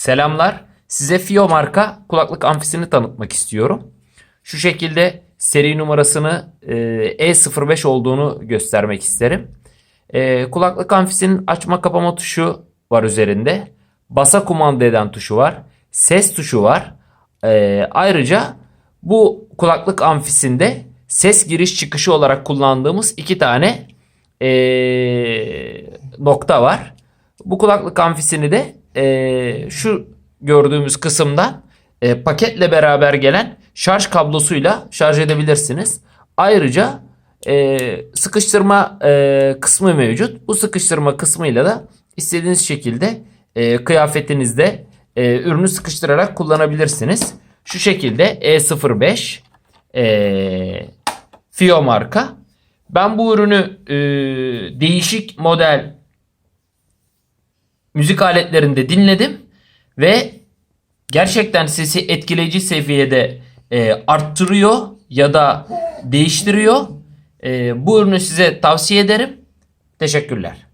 Selamlar. Size Fio marka kulaklık amfisini tanıtmak istiyorum. Şu şekilde seri numarasını e, E05 olduğunu göstermek isterim. E, kulaklık amfisinin açma kapama tuşu var üzerinde. Basa kumanda eden tuşu var. Ses tuşu var. E, ayrıca bu kulaklık amfisinde ses giriş çıkışı olarak kullandığımız iki tane e, nokta var. Bu kulaklık amfisini de e, şu gördüğümüz kısımdan e, paketle beraber gelen şarj kablosuyla şarj edebilirsiniz. Ayrıca e, sıkıştırma e, kısmı mevcut. Bu sıkıştırma kısmıyla da istediğiniz şekilde e, kıyafetinizde e, ürünü sıkıştırarak kullanabilirsiniz. Şu şekilde E05 e, Fio marka. Ben bu ürünü e, değişik model müzik aletlerinde dinledim ve gerçekten sesi etkileyici seviyede e, arttırıyor ya da değiştiriyor. E, bu ürünü size tavsiye ederim. Teşekkürler.